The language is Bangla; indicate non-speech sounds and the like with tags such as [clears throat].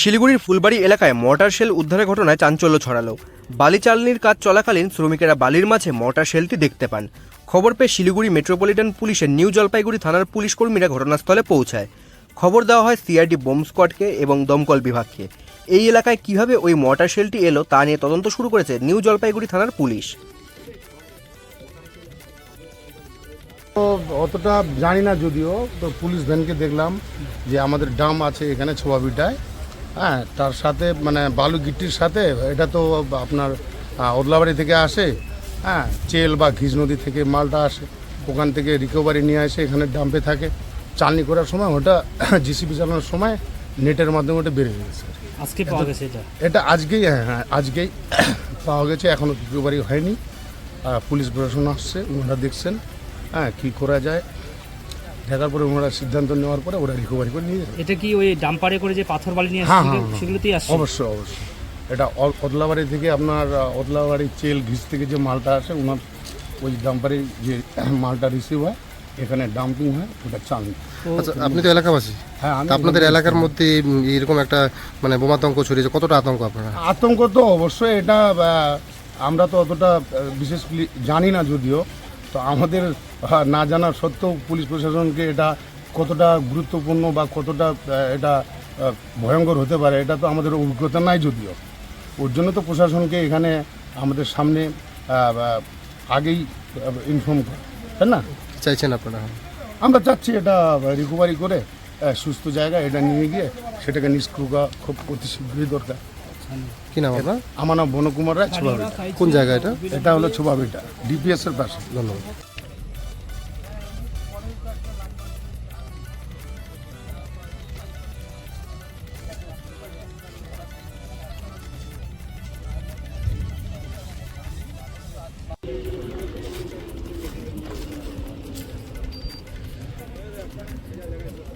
শিলিগুড়ির ফুলবাড়ি এলাকায় মর্টার শেল উদ্ধারের ঘটনায় চাঞ্চল্য ছড়ালো। বালি চালনির কাজ চলাকালীন শ্রমিকেরা বালির মাঝে মর্টার শেলটি দেখতে পান। খবর পেয়ে শিলিগুড়ি মেট্রোপলিটন পুলিশের নিউ জলপাইগুড়ি থানার পুলিশ কর্মীরা ঘটনাস্থলে পৌঁছায়। খবর দেওয়া হয় সিআরডি বোম স্কোয়াডকে এবং দমকল বিভাগকে। এই এলাকায় কীভাবে ওই মর্টার শেলটি এলো তা নিয়ে তদন্ত শুরু করেছে নিউ জলপাইগুড়ি থানার পুলিশ। তো অতটা জানি না যদিও, তো পুলিশ ভ্যানকে দেখলাম যে আমাদের ডাম আছে এখানে ছোয়াবিটায়। হ্যাঁ তার সাথে মানে বালু গিট্টির সাথে এটা তো আপনার ওদলাবাড়ি থেকে আসে হ্যাঁ চেল বা ঘিজ নদী থেকে মালটা আসে ওখান থেকে রিকভারি নিয়ে আসে এখানে ডাম্পে থাকে। চালনি করার সময় ওটা [coughs] জিসিপি চালানোর সময় নেটের মাধ্যমে ওটা বেড়ে গেছে। আজকে পাওয়া গেছে এটা? এটা আজকেই হ্যাঁ হ্যাঁ আজকেই [coughs] পাওয়া গেছে এখনও রিকভারি হয়নি। পুলিশ প্রশাসন আসছে ওনারা দেখছেন হ্যাঁ কী করা যায়। দেখার পরে ওনারা সিদ্ধান্ত নেওয়ার পরে ওরা রিকভারি করে নিয়ে যাবে। এটা কি ওই ডাম্পারে করে যে পাথর বালি নিয়ে হ্যাঁ, হ্যাঁ, হ্যাঁ। সেগুলোতেই আসছে? অবশ্যই অবশ্যই। এটা অদলাবাড়ি থেকে আপনার ওদলাবাড়ি চেল ঘিস থেকে যে মালটা আসে ওনার ওই ডাম্পারে যে [clears throat] মালটা রিসিভ হয় এখানে ডাম্পিং হয় ওটা চান আচ্ছা আপনি তো এলাকাবাসী। হ্যাঁ আপনাদের এলাকার মধ্যে এরকম একটা মানে বোমাতঙ্ক ছড়িয়েছে কতটা আতঙ্ক আপনারা? আতঙ্ক তো অবশ্যই এটা আমরা তো অতটা বিশেষ জানি না যদিও। তো আমাদের না জানার সত্ত্বেও পুলিশ প্রশাসনকে এটা কতটা গুরুত্বপূর্ণ বা কতটা এটা ভয়ঙ্কর হতে পারে এটা তো আমাদের অভিজ্ঞতা নাই যদিও। ওর জন্য তো প্রশাসনকে এখানে আমাদের সামনে আগেই ইনফর্ম করে তাই না? চাইছেন আপনারা? আমরা চাচ্ছি এটা রিকভারি করে সুস্থ জায়গা এটা নিয়ে গিয়ে সেটাকে নিষ্ক্রিয় খুব অতি শীঘ্রই দরকার। কি নাম আপনার? আমার নাম বনকুমার রায় ছোবাবিটা। কোন জায়গা এটা? এটা হলো ছোবাবিটা ডিপিএস এর পাশে। ধন্যবাদ। Gracias.